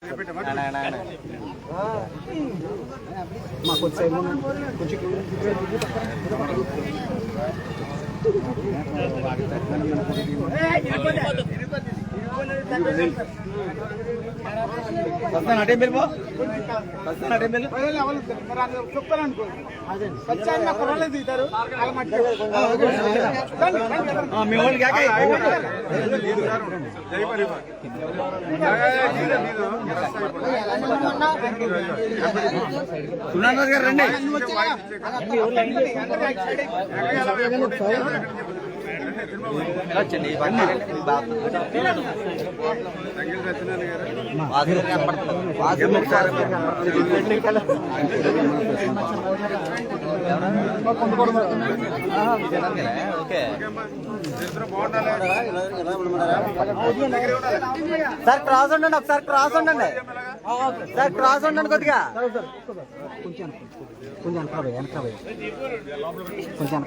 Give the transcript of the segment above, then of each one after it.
来来来来，马坤生，坤生，哎，你过来，你过来。వస్తాను అటే వెళ్ళిపో వస్తాను అటే వెళ్ళి చెప్తారనుకో వచ్చాను మీ వాళ్ళు కాక? గారు రండి. సార్ క్రాస్ ఉండండి ఒకసారి క్రాస్ ఉండండి. సార్ క్రాస్ ఉండండి కొద్దిగా. కొంచెం కొంచెం వెనక కొంచెం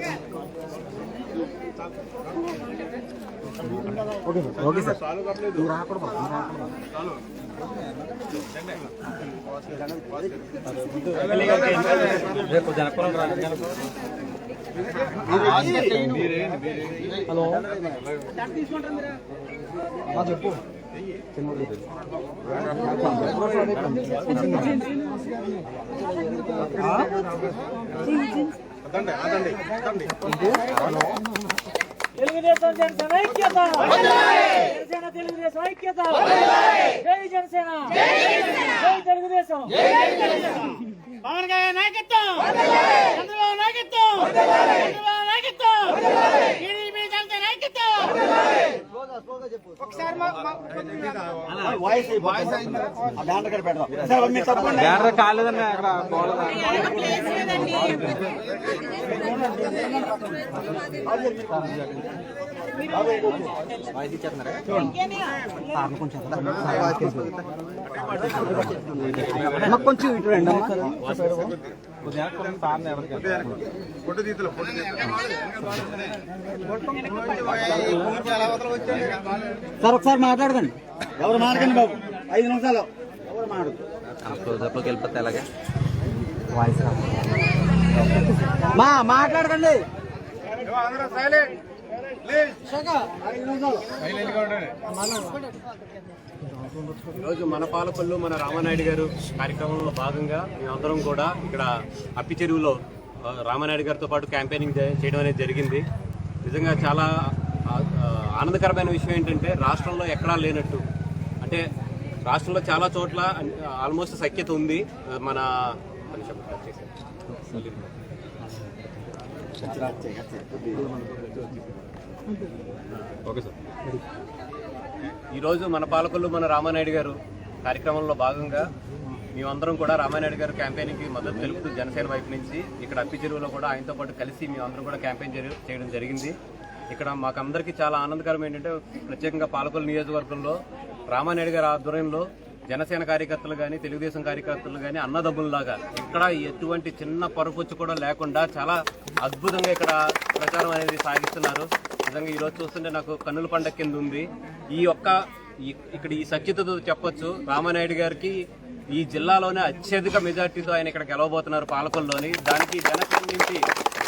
ఓకే సార్ ఓకే సార్ నువ్వు రాకూడదు నువ్వు రాకూడదు రేపు జనపరం హలో ఆ, చెప్పు తెలుగుదేశం జనసేన ఐక్యత! జనసేన తెలుగుదేశం ఐక్యత! జై జనసేన! జై తెలుగుదేశం! పవన్ కళ్యాణ్ నాయకత్వం! చంద్రబాబు నాయకత్వం! చంద్రబాబు నాయకత్వం! టీడీపీ జనసేన ఐక్యత్వం ఒకసారి మా- మా- వాయిస్ వాయిస్ ఆ బ్యానర్ కాలేదన్న అక్కడ కొంచెం కొంచెం ఇటు రండి అమ్మా. సార్ ఒకసారి మాట్లాడకండి. ఎవరు మాట్లాడండి బాబు. ఐదు నిమిషాలు. ఎవరు మాట్లాడు వెళ్ళిపోతే అలాగే వాయిస్ మా మాట్లాడకండి ఈరోజు మన పాలకొల్లు మన రామానాయుడు గారు కార్యక్రమంలో భాగంగా మేమందరం కూడా ఇక్కడ అప్పి చెరువులో రామానాయుడు గారితో పాటు క్యాంపెయినింగ్ చేయడం అనేది జరిగింది. నిజంగా చాలా ఆనందకరమైన విషయం ఏంటంటే రాష్ట్రంలో ఎక్కడా లేనట్టు. అంటే రాష్ట్రంలో చాలా చోట్ల ఆల్మోస్ట్ సఖ్యత ఉంది. మన ఓకే సార్. ఈరోజు మన పాలకులు మన రామానాయుడు గారు కార్యక్రమంలో భాగంగా మేమందరం కూడా రామానాయుడు గారు క్యాంపెయిన్కి మద్దతు తెలుపుతూ జనసేన వైపు నుంచి ఇక్కడ అప్పి చెరువులో కూడా ఆయనతో పాటు కలిసి మేమందరం కూడా క్యాంపెయిన్ చేయడం జరిగింది. ఇక్కడ మాకందరికీ చాలా ఆనందకరం ఏంటంటే ప్రత్యేకంగా పాలకొల్లు నియోజకవర్గంలో రామానాయుడు గారి ఆధ్వర్యంలో జనసేన కార్యకర్తలు కానీ తెలుగుదేశం కార్యకర్తలు కానీ అన్నదమ్ముల్లాగా ఇక్కడ ఎటువంటి చిన్న పరుపొచ్చు కూడా లేకుండా చాలా అద్భుతంగా ఇక్కడ ప్రచారం అనేది సాగిస్తున్నారు. నిజంగా ఈరోజు చూస్తుంటే నాకు కన్నుల పండగ కింద ఉంది. ఈ యొక్క ఇక్కడ ఈ సత్యతతో చెప్పొచ్చు రామానాయుడు గారికి ఈ జిల్లాలోనే అత్యధిక మెజార్టీతో ఆయన ఇక్కడ గెలవబోతున్నారు పాలకొల్లోని దానికి జనసేన నుంచి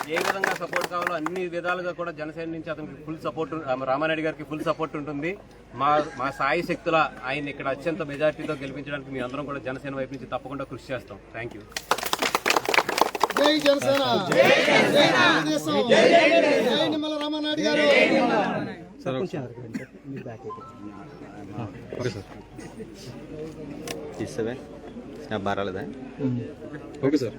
ఏ విధంగా సపోర్ట్ కావాలో అన్ని విధాలుగా కూడా జనసేన నుంచి అతనికి ఫుల్ సపోర్ట్ రామానాయుడు గారికి ఫుల్ సపోర్ట్ ఉంటుంది. మా మా సాయి శక్తుల ఆయన ఇక్కడ అత్యంత మెజార్టీతో గెలిపించడానికి మీ అందరం కూడా జనసేన వైపు నుంచి తప్పకుండా కృషి చేస్తాం. థ్యాంక్ యూ జై Janasena! Telugu Desam! Nimmala Ramanaidu garu! Sir okay sir.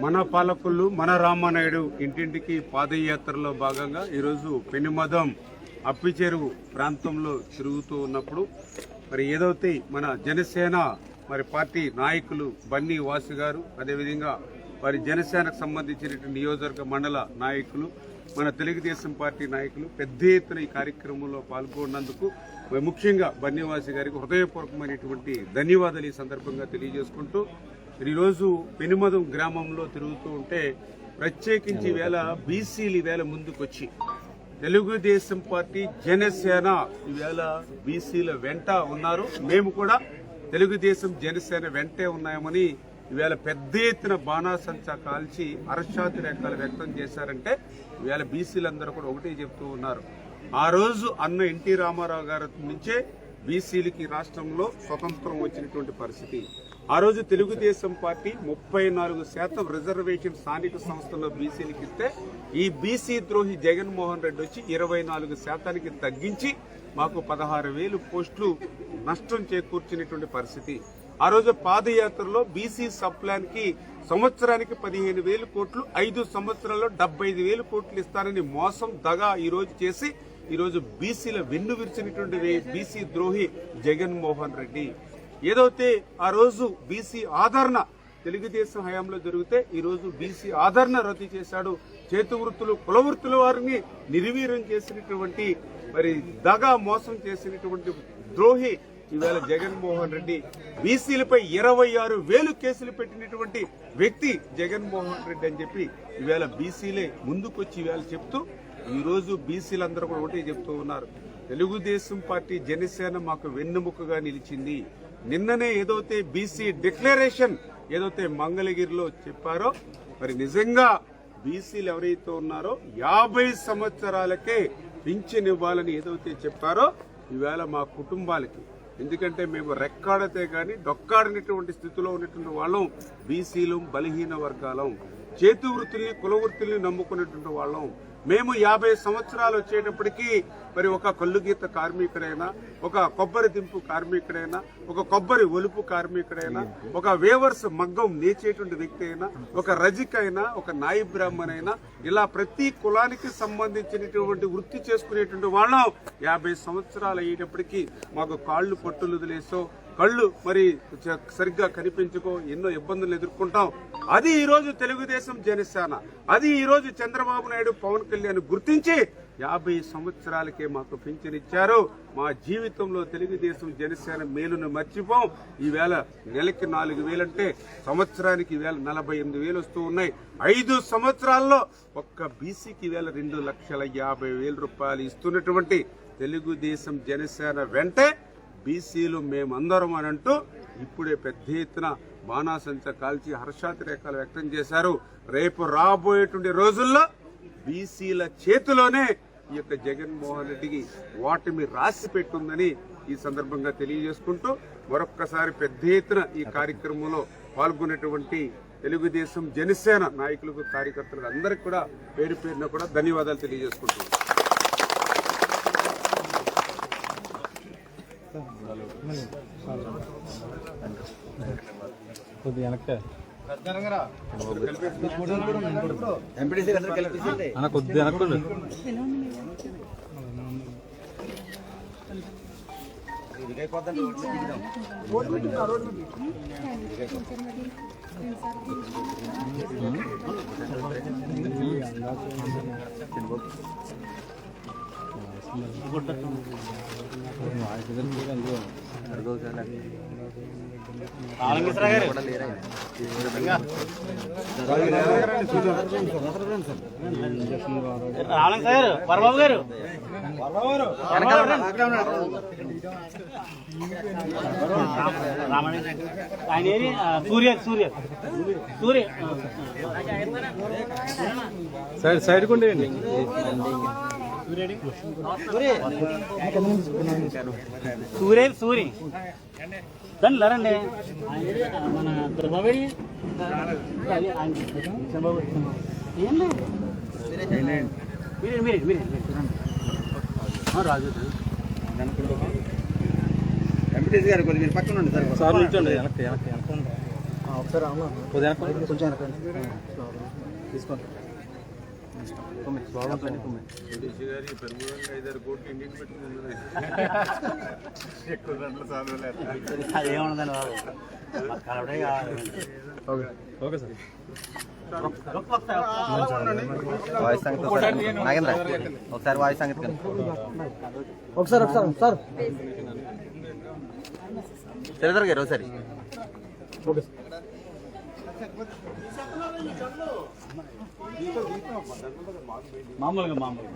మన పాలకులు మన రామానాయుడు ఇంటింటికి పాదయాత్రలో భాగంగా ఈరోజు పెనుమదం అప్పిచెరువు ప్రాంతంలో తిరుగుతూ ఉన్నప్పుడు మరి ఏదైతే మన జనసేన మరి పార్టీ నాయకులు బన్నీ వాసు గారు అదేవిధంగా వారి జనసేనకు సంబంధించినటువంటి నియోజకవర్గ మండల నాయకులు మన తెలుగుదేశం పార్టీ నాయకులు పెద్ద ఎత్తున ఈ కార్యక్రమంలో పాల్గొన్నందుకు మరి ముఖ్యంగా బన్నీవాసి గారికి హృదయపూర్వకమైనటువంటి ధన్యవాదాలు ఈ సందర్భంగా తెలియజేసుకుంటూ ఈరోజు పెనుమదం గ్రామంలో తిరుగుతూ ఉంటే ప్రత్యేకించి వేళ బీసీలు వేళ ముందుకొచ్చి తెలుగుదేశం పార్టీ జనసేన ఈవేళ బీసీల వెంట ఉన్నారు. మేము కూడా తెలుగుదేశం జనసేన వెంటే ఉన్నామని ఈవేళ పెద్ద ఎత్తున బాణాసంచా కాల్చి అరశాతి రేఖలు వ్యక్తం చేశారంటే ఈవేళ బీసీలందరూ కూడా ఒకటే చెప్తూ ఉన్నారు. ఆ రోజు అన్న ఎన్టీ రామారావు గారి నుంచే బీసీలకి రాష్ట్రంలో స్వతంత్రం వచ్చినటువంటి పరిస్థితి. ఆ రోజు తెలుగుదేశం పార్టీ ముప్పై నాలుగు శాతం రిజర్వేషన్ స్థానిక సంస్థల్లో బీసీలకు ఇస్తే ఈ బీసీ ద్రోహి జగన్మోహన్ రెడ్డి వచ్చి ఇరవై నాలుగు శాతానికి తగ్గించి మాకు పదహారు వేలు పోస్టులు నష్టం చేకూర్చినటువంటి పరిస్థితి. ఆ రోజు పాదయాత్రలో బీసీ సబ్ ప్లాన్కి సంవత్సరానికి పదిహేను వేలు కోట్లు ఐదు సంవత్సరాల్లో డెబ్బై వేలు కోట్లు ఇస్తానని మోసం దగా ఈ రోజు చేసి ఈరోజు బీసీల వెన్ను విరిచినటువంటిది బీసీ ద్రోహి జగన్మోహన్ రెడ్డి. ఏదైతే ఆ రోజు బీసీ ఆదరణ తెలుగుదేశం హయాంలో జరిగితే ఈరోజు బీసీ ఆదరణ రద్దు చేశాడు. చేతి వృత్తులు కుల వృత్తుల వారిని నిర్వీర్యం చేసినటువంటి మరి దగా మోసం చేసినటువంటి ద్రోహి ఈవేళ జగన్మోహన్ రెడ్డి. బీసీలపై ఇరవై ఆరు వేలు కేసులు పెట్టినటువంటి వ్యక్తి జగన్మోహన్ రెడ్డి అని చెప్పి ఈవేళ బీసీలే ముందుకొచ్చి ఈవేళ చెప్తూ ఈరోజు బీసీలందరూ కూడా ఒకటి చెప్తూ ఉన్నారు. తెలుగుదేశం పార్టీ జనసేన మాకు వెన్నుముకగా నిలిచింది. నిన్ననే ఏదైతే బీసీ డిక్లరేషన్ ఏదైతే మంగళగిరిలో చెప్పారో మరి నిజంగా బీసీలు ఎవరైతే ఉన్నారో యాభై సంవత్సరాలకే పింఛన్ ఇవ్వాలని ఏదైతే చెప్పారో ఈవేళ మా కుటుంబాలకి. ఎందుకంటే మేము రెక్కాడితే గాని డొక్కాడినటువంటి స్థితిలో ఉన్నటువంటి వాళ్ళం బీసీలు బలహీన వర్గాలం. చేతి వృత్తుల్ని కుల వృత్తుల్ని నమ్ముకున్నటువంటి వాళ్ళం. మేము యాభై సంవత్సరాలు వచ్చేటప్పటికీ మరి ఒక కల్లుగీత కార్మికుడైనా ఒక కొబ్బరి దింపు కార్మికుడైనా ఒక కొబ్బరి ఒలుపు కార్మికుడైనా ఒక వేవర్స్ మగ్గం నేచేటువంటి వ్యక్తి అయినా ఒక రజిక్ అయినా ఒక నాయి బ్రాహ్మణ్ అయినా ఇలా ప్రతి కులానికి సంబంధించినటువంటి వృత్తి చేసుకునేటువంటి వాళ్ళం యాభై సంవత్సరాలు అయ్యేటప్పటికీ మాకు కాళ్ళు పట్టులు వదిలేసో కళ్ళు మరి చ- సరిగ్గా కనిపించుకో ఎన్నో ఇబ్బందులు ఎదుర్కొంటాం. అది ఈరోజు తెలుగుదేశం జనసేన. అది ఈరోజు చంద్రబాబు నాయుడు పవన్ కళ్యాణ్ గుర్తించి యాభై సంవత్సరాలకే మాకు పింఛనిచ్చారు మా జీవితంలో తెలుగుదేశం జనసేన మేలును మర్చిపోం. ఈవేళ నెలకి నాలుగు వేలంటే సంవత్సరానికి ఈవేళ నలభై ఎనిమిది వేలు వస్తూ ఉన్నాయి. ఐదు సంవత్సరాల్లో ఒక్క బీసీకి ఈవేళ రెండు లక్షల యాభై వేల రూపాయలు ఇస్తున్నటువంటి తెలుగుదేశం జనసేన వెంటే బీసీలు మేమందరం అని అంటూ ఇప్పుడే పెద్ద ఎత్తున బాణాసంచ కాల్చి హర్షాతిరేకాలు వ్యక్తం చేశారు. రేపు రాబోయేటువంటి రోజుల్లో బీసీల చేతిలోనే ఈ యొక్క జగన్మోహన్ రెడ్డికి ఓటమి రాసి పెట్టుందని ఈ సందర్భంగా తెలియజేసుకుంటూ మరొక్కసారి పెద్ద ఎత్తున ఈ కార్యక్రమంలో పాల్గొనేటువంటి తెలుగుదేశం జనసేన నాయకులకు కార్యకర్తలకు అందరికీ కూడా పేరు పేరున కూడా ధన్యవాదాలు తెలియజేసుకుంటున్నాను. అందరూ కలిపి అన్న కొద్ది వెనక్కుండు రావణ్ సార్ పరబాబు గారు. ఆయన ఏది సూర్య సూర్య. సూర్య. సైడ్ సైడ్ కుండేయండి సూర్య. సూరి దాన్ని లరండి. మన చంద్రబాబు ఏం లేదు మీరే. మీరే మీరే. రాజు ఎంపీటీసీ గారు కొద్దిగా మీరు పక్కన ఉండండి సార్. సార్ నిల్చోండి వెనక్కి వెనక్కి వెనక్కి ఒకసారి కొద్ది వెనక్కి కొంచెం వెనకండి తీసుకోండి. బాగుంటుంది కేసీ బాబు కలవడే కావాలి ఓకే ఓకే సార్ వాయిస్ సంగతి ఒకసారి నాగేంద్ర ఒకసారి వాయిస్ సంగతి ఒకసారి ఒకసారి సార్ శ్రీధర్ గారు ఒకసారి మామూలుగా మామూలుగా